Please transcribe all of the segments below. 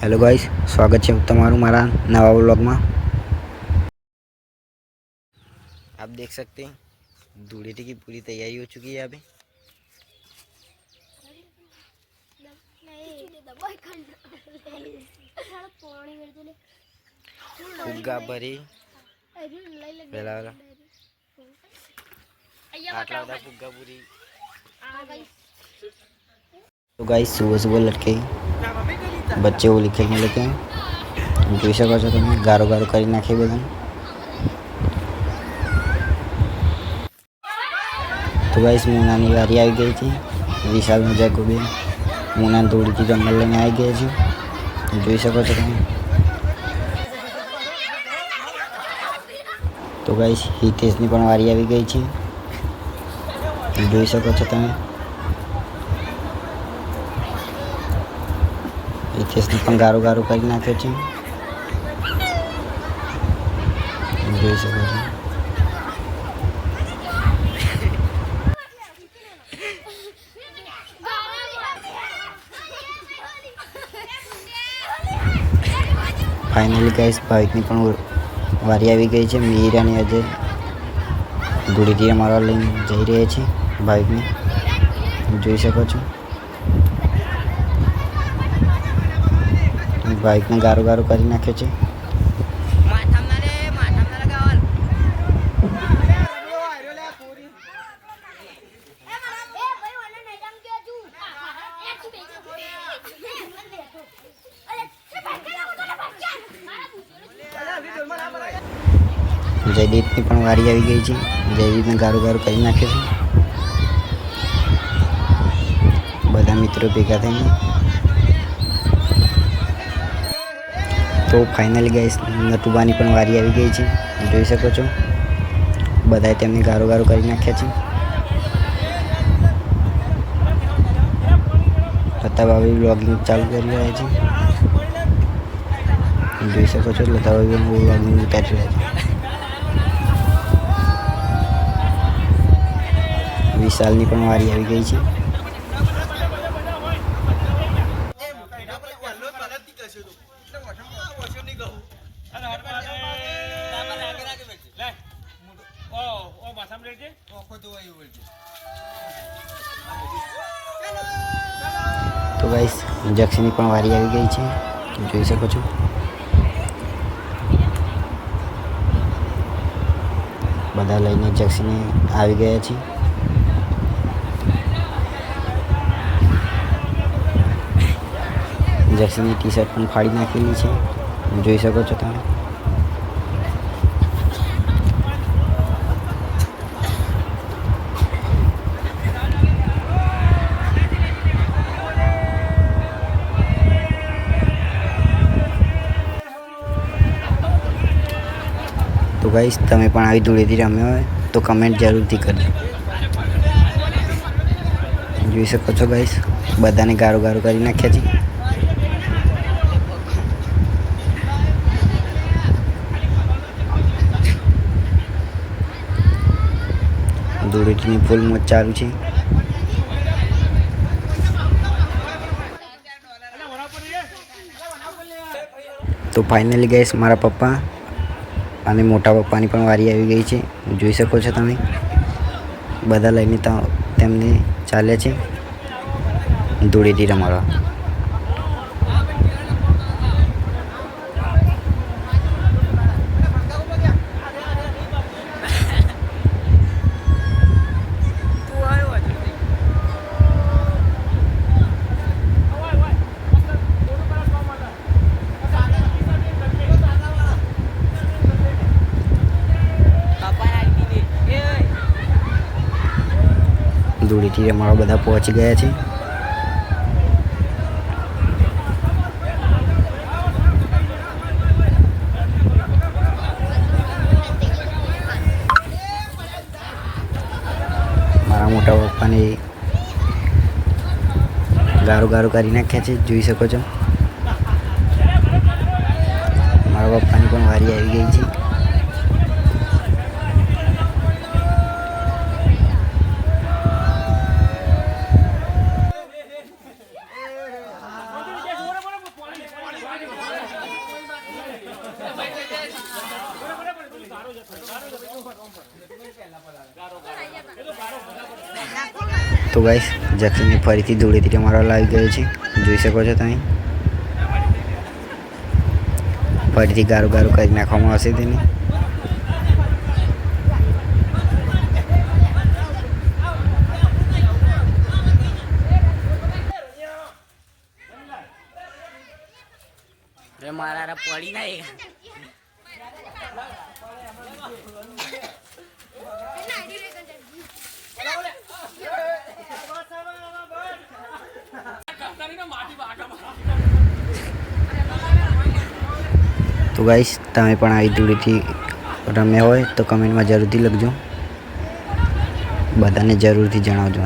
Hello guys स्वागत છે તમારું મારા નવા વ્લોગમાં आप देख सकते हैं धूड़ेटी की पूरी तैयारी हो चुकी है अभी ફુગ્ગા ભરી પેલા પેલા આટલા બધા ફુગ્ગા પૂરી तो गाइस सुबह सुबह लड़के बच्चे वो खेलने लेते हैं જોઈ શકો છો તમે ગારો ગારો કરી નાખી બધા તો ગાઈસ મુનાની વારી આવી ગઈ છે વિશાલ મજા ગોબે મુના દોડીથી જંગલ લઈને આવી ગયા છે જોઈ શકો છો તમે તો ગાઈસ હિતેશની પણ વારી આવી ગઈ છે જોઈ શકો છો તમે હિતેશને પણ ગારું ગારું કરી નાખ્યો છે. જોઈ શકો છો. ફાઇનલી ગાઈસ બાઇકની પણ વારી આવી ગઈ છે. મિહિર અને અજય ધૂળીથી અમારા લઈને જઈ રહ્યા છે બાઇકને જોઈ શકો છો. બાઇકને ગારું ગારું કરી નાખ્યો છે. જયદીપની પણ વારી આવી ગઈ છે. જયદીપને ગારું ગારું કરી નાખ્યો છે. બધા મિત્રો ભેગા થઈને તો ફાઇનલી ગાઈસ નટુબાની પણ વારી આવી ગઈ છે. જોઈ શકો છો. બધાએ તેમને ગારો ગારો કરી નાખ્યા છે. લતાભાઈ વ્લોગિંગ ચાલુ કરી રહ્યા છે. જોઈ શકો છો લતાભાઈ વ્લોગિંગ ઉતારી રહ્યા છે. વિશાલની પણ વારી આવી ગઈ છે. જક્ષની પણ વારી આવી ગઈ છે. જોઈ શકો છો. બધા લઈને જક્ષને આવી ગયા છે. જક્ષની ટી શર્ટ પણ ફાડી નાખેલી છે. જોઈ શકો છો તમે. તો ગાઈશ તમે પણ આવી ધૂળેથી રમ્યો હોય તો કમેન્ટ જરૂરથી કરજો. જોઈ શકો છો ગાઈશ બધાને ગારું ગારો કરી નાખ્યા છે. ધૂળેટીની ફૂલ મોજ ચાલુ છે. તો ફાઇનલી ગઈશ મારા પપ્પા અને મોટા પપ્પાની પણ વારી આવી ગઈ છે. જોઈ શકો છો તમે. બધા લઈને તેમને ચાલ્યા છે. ધૂળેટી રમાડવા. ધૂળેટી અમારા બધા પહોંચી ગયા છે. મારા મોટા પપ્પાને ગારું ગારું કરી નાખ્યા છે, જોઈ શકો છો મારા પપ્પાની પણ વારી આવી ગઈ છે તો ગાઈસ જખીને ફરીથી ધૂળેથી રમાડવા લાવી ગયો છે. જોઈ શકો છો તમે. ફરીથી ગારું ગારું કરી નાખવામાં આવશે તેને. મારા પડી ના તો ગાઈસ તમે પણ આવી ધૂળેથી રમ્યા હોય તો કમેન્ટમાં જરૂરથી લખજો. બધાને જરૂરથી જણાવજો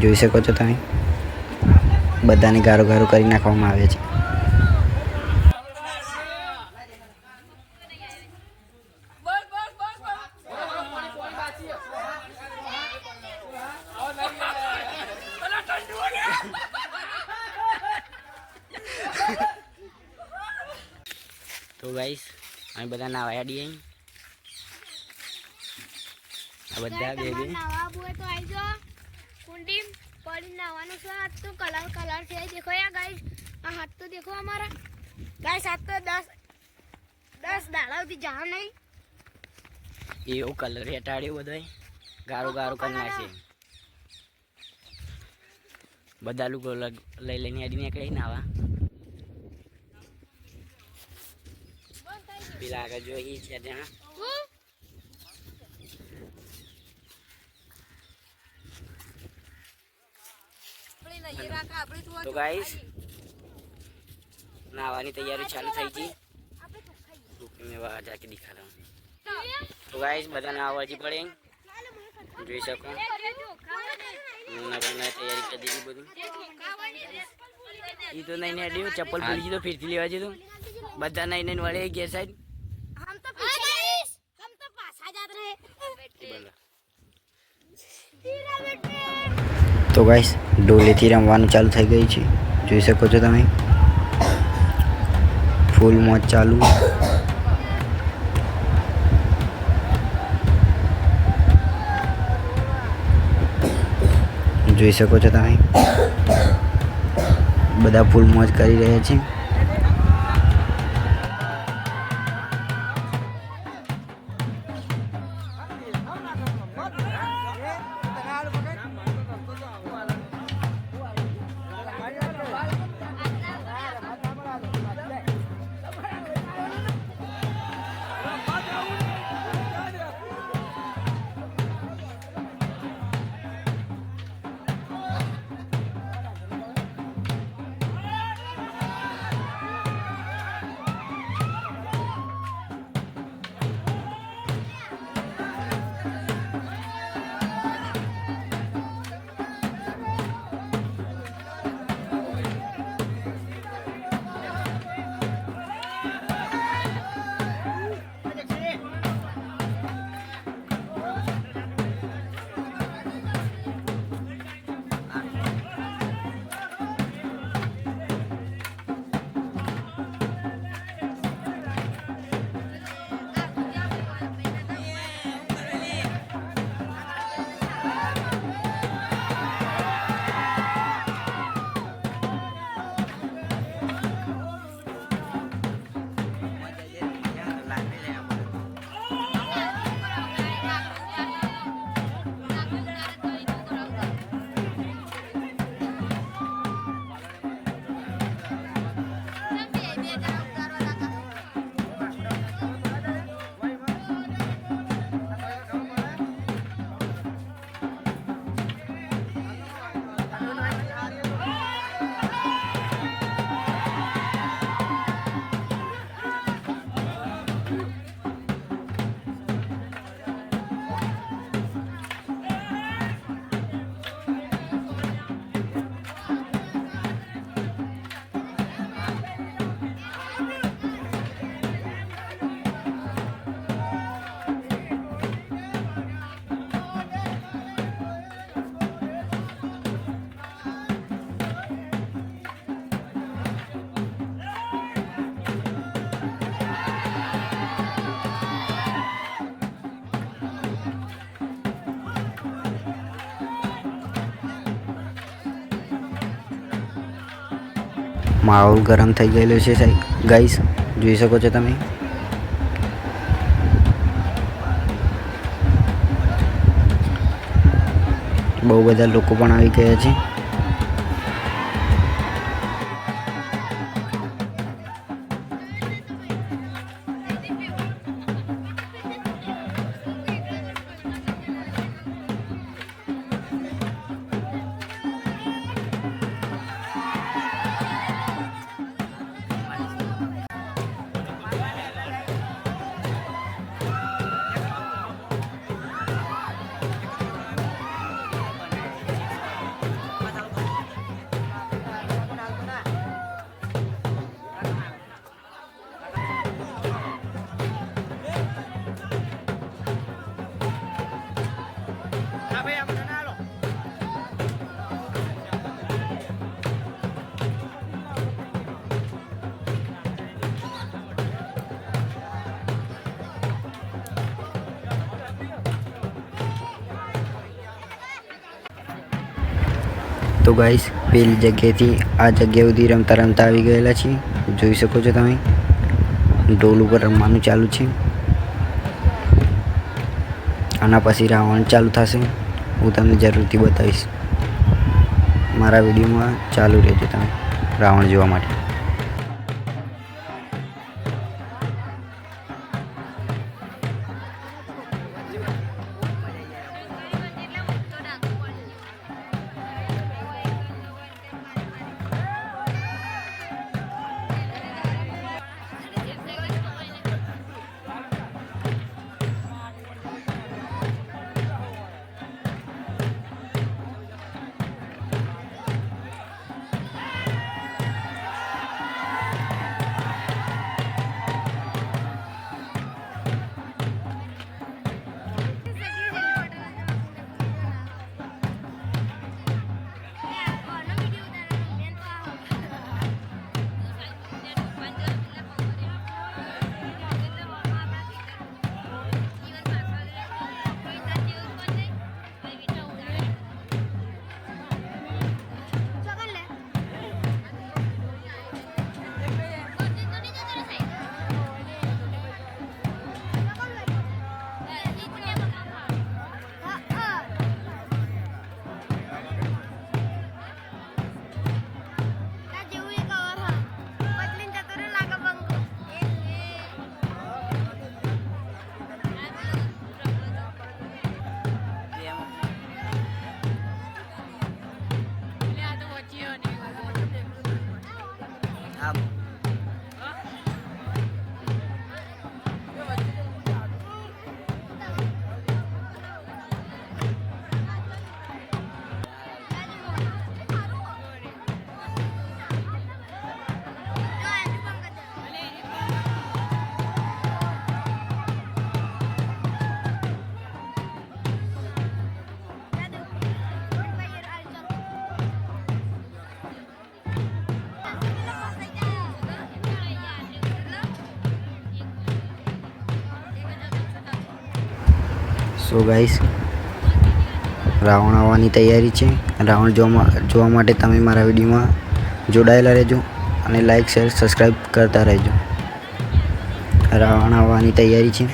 જોઈ શકો છો તમે? બધાને ગારો ગારો કરી નાખવામાં આવે છે. ગાઈસ અમે બધા નાવા હેડીએ આ બધા બે બે નાવા બોય તો આવી જો કુંડી પડી નાવાનું છે. હાથ તો કલર કલર છે. દેખો યા ગાઈસ આ હાથ તો દેખો અમારા. ગાઈસ હાથ તો દસ દસ દાડા સુધી જા નહીં. એવો કલર હેટાડ્યો બધો ગારો ગારો કરી નાખે. બધા લોકો લઈ લઈને હેડી નીકળે નાવા. જોઈ છે હું તો ગાઈસ નાવાની તૈયારી ચાલુ થઈ ગઈ મેં બહાર જાકે દિખાતા હું તો ગાઈસ બધા નાવા હજી પડે જોઈ શકો નગરના તૈયારી કરી દીધી બધું એ તો નહીં હેડ્યું ચપ્પલ ભૂલી ગયું તો ફીરથી લેવા જતું બધા નહીં નહીં વળે ગેર સાઈડ हम तो गाइस हम तो पास आ जाते रहे हीरा बेटे તો ગાઈસ ડોલેથી રમવાનું ચાલુ થઈ ગયું છે જોઈ શકો છો તમે ફૂલ મોજ ચાલુ જોઈ શકો છો તમે બધા ફૂલ મોજ કરી રહ્યા છે માહોલ ગરમ થઈ ગયેલો છે ગાઈસ જોઈ શકો છો તમે. બહુ બધા લોકો પણ આવી ગયા છે. તો ગાઈસ પેલી જગ્યાએથી આ જગ્યા સુધી રમતા રમતા આવી ગયેલા છીએ. જોઈ શકો છો તમે. ઢોલ ઉપર રમવાનું ચાલુ છે. આના પછી રાવણ ચાલુ થશે. હું તમને જરૂરથી બતાવીશ. મારા વિડીયોમાં ચાલુ રહેજો તમે રાવણ જોવા માટે. સો ગાઈસ રાવણ આવવાની તૈયારી છે. રાવણ જોવા જોવા માટે તમે મારા વિડીયોમાં જોડાયેલા રહેજો અને લાઈક શેર સબસ્ક્રાઈબ કરતા રહેજો. રાવણ આવવાની તૈયારી છે.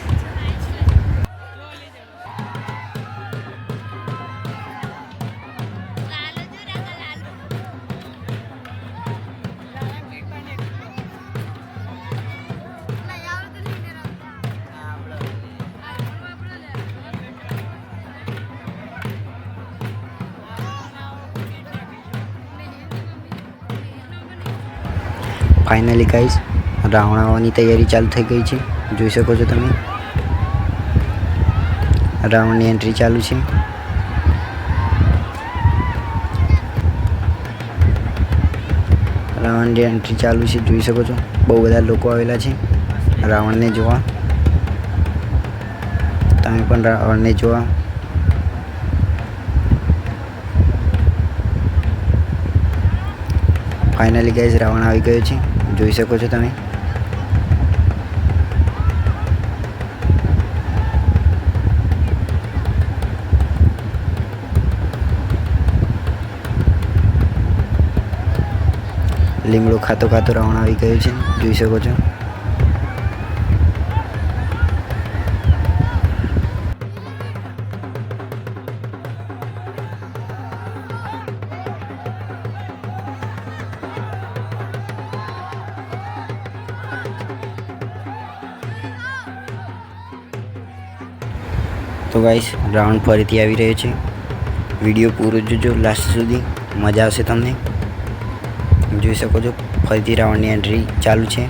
ફાઇનલી રાવણ આવવાની તૈયારી ચાલુ થઈ ગઈ છે. જોઈ શકો છો તમે. રાવણની એન્ટ્રી ચાલુ છે. રાવણની એન્ટ્રી ચાલુ છે. જોઈ શકો છો. બહુ બધા લોકો આવેલા છે. રાવણને જોવા. તમે પણ રાવણને જોવા. ફાઇનલી ગાઈઝ રાવણ આવી ગયો છે. જોઈ શકો છો તમે લીમડો ખાતો ખાતો રાવણ આવી ગયો છે જોઈ શકો છો ગાઈસ રાઉન્ડ ફરીથી આવી રહ્યો છે. વીડિયો પૂરો જોજો લાસ્ટ સુધી. મજા આવશે તમને. જોઈ શકો છો, ફરીથી રાઉન્ડની એન્ટ્રી ચાલુ છે.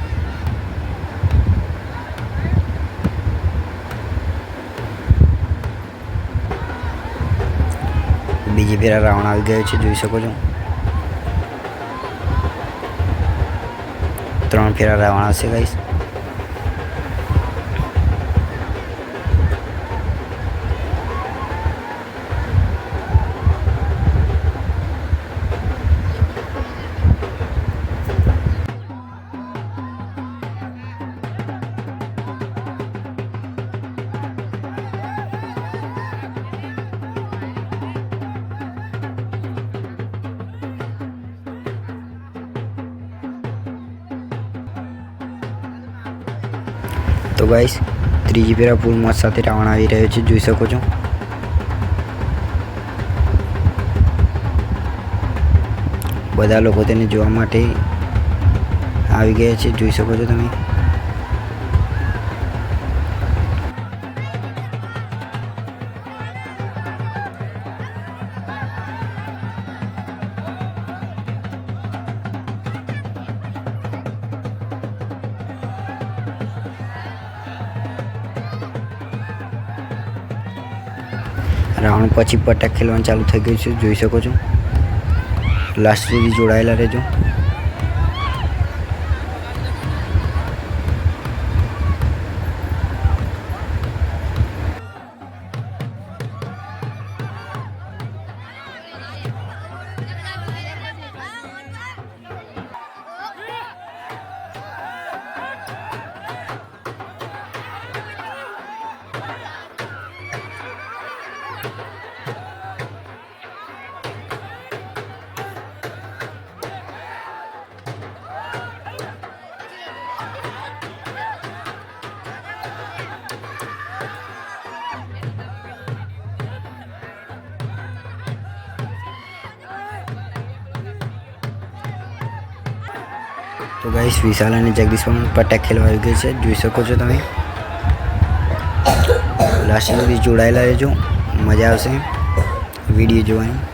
બીજી ફેરા રાઉન્ડ આવી ગયો છે, જોઈ શકો છો. ત્રણ ફેરા રાવણ આવશે ગાઈસ તો ગાઈશ ત્રીજી ફેરા ફૂલ મોજ સાથે રાવણ આવી રહ્યો છે, જોઈ શકો છો. બધા લોકો તેને જોવા માટે આવી ગયા છે, જોઈ શકો છો તમે. રાઉન્ડ પછી પટાક ખેલવાનું ચાલુ થઈ ગયું છે, જોઈ શકો છો. લાસ્ટ સુધી જોડાયેલા રહેજો. ગાઈસ વિશાલ અને જગદીશ પણ પટેક ખેલવા આવી ગઈ છે. જોઈ શકો છો તમે. લાસ્ટ સુધી જોડાયેલા રહેજો. મજા આવશે. વીડિયો જોવાની.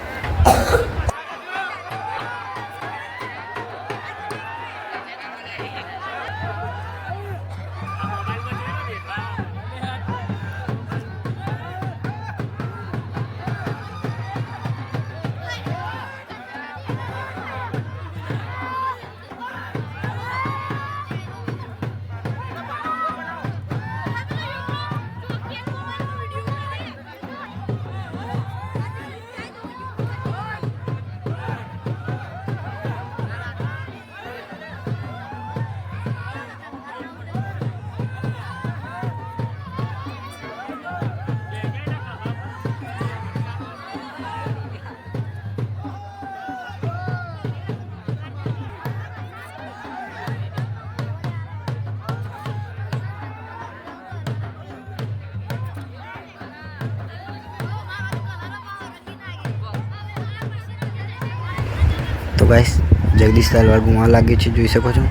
ગાઈસ જગદીશ તલવાર ગુમાવા લાગ્યો છે જોઈ શકો છો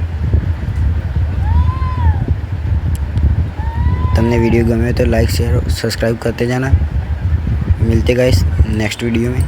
તમને वीडियो गमे तो लाइक शेयर सब्सक्राइब करते जाना मिलते गाइस नेक्स्ट वीडियो में